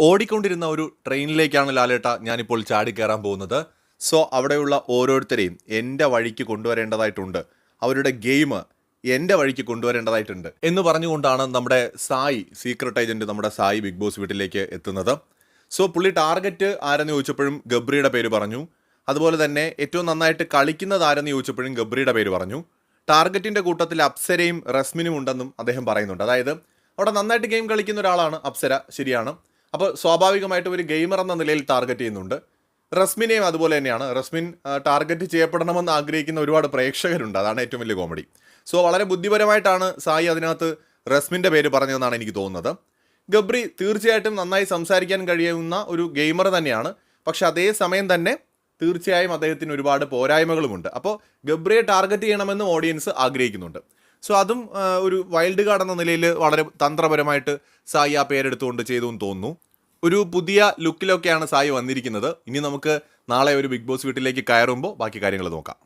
ഓടിക്കൊണ്ടിരുന്ന ഒരു ട്രെയിനിലേക്കാണ് ലാലേട്ട ഞാനിപ്പോൾ ചാടിക്കയറാൻ പോകുന്നത്. സോ അവിടെയുള്ള ഓരോരുത്തരെയും എന്റെ വഴിക്ക് കൊണ്ടുവരേണ്ടതായിട്ടുണ്ട്. അവരുടെ ഗെയിം എന്റെ വഴിക്ക് കൊണ്ടുവരേണ്ടതായിട്ടുണ്ട്. എന്ന് പറഞ്ഞുകൊണ്ടാണ് നമ്മുടെ സായി സീക്രട്ട് ഏജന്റ് നമ്മുടെ സായി ബിഗ് ബോസ് വീട്ടിലേക്ക് എത്തുന്നത്. സോ പുള്ളി ടാർഗറ്റ് ആരെന്ന് ചോദിച്ചപ്പോഴും ഗബ്രിയുടെ പേര് പറഞ്ഞു. അതുപോലെ തന്നെ ഏറ്റവും നന്നായിട്ട് കളിക്കുന്നത് ആരെന്ന് ചോദിച്ചപ്പോഴും ഗബ്രിയുടെ പേര് പറഞ്ഞു. ടാർഗറ്റിന്റെ കൂട്ടത്തിൽ അപ്സരയും റസ്മിനും ഉണ്ടെന്നും അദ്ദേഹം പറയുന്നുണ്ട്. അതായത് അവിടെ നന്നായിട്ട് ഗെയിം കളിക്കുന്ന ഒരാളാണ് അപ്സര. ശരിയാണ്. അപ്പോൾ സ്വാഭാവികമായിട്ടും ഒരു ഗെയിമർ എന്ന നിലയിൽ ടാർഗറ്റ് ചെയ്യുന്നുണ്ട്. റസ്മിനെയും അതുപോലെ തന്നെയാണ്. റസ്മിൻ ടാർഗറ്റ് ചെയ്യപ്പെടണമെന്ന് ആഗ്രഹിക്കുന്ന ഒരുപാട് പ്രേക്ഷകരുണ്ട്. അതാണ് ഏറ്റവും വലിയ കോമഡി സോ വളരെ ബുദ്ധിപരമായിട്ടാണ് സായി അതിനകത്ത് റസ്മിന്റെ പേര് പറഞ്ഞതെന്നാണ് എനിക്ക് തോന്നുന്നത്. ഗബ്രി തീർച്ചയായിട്ടും നന്നായി സംസാരിക്കാൻ കഴിയുന്ന ഒരു ഗെയിമർ തന്നെയാണ്. പക്ഷെ അതേ സമയം തന്നെ തീർച്ചയായും അദ്ദേഹത്തിന് ഒരുപാട് പോരായ്മകളുമുണ്ട്. അപ്പോൾ ഗബ്രിയെ ടാർഗറ്റ് ചെയ്യണമെന്ന് ഓഡിയൻസ് ആഗ്രഹിക്കുന്നുണ്ട്. സോ അതും ഒരു വൈൽഡ് കാർഡ് എന്ന നിലയിൽ വളരെ തന്ത്രപരമായിട്ട് സായി ആ പേരെടുത്തുകൊണ്ട് ചെയ്തു എന്ന് തോന്നുന്നു. ഒരു പുതിയ ലുക്കിലൊക്കെയാണ് സായി വന്നിരിക്കുന്നത്. ഇനി നമുക്ക് നാളെ ഒരു ബിഗ് ബോസ് വീട്ടിലേക്ക് കയറുമ്പോൾ ബാക്കി കാര്യങ്ങൾ നോക്കാം.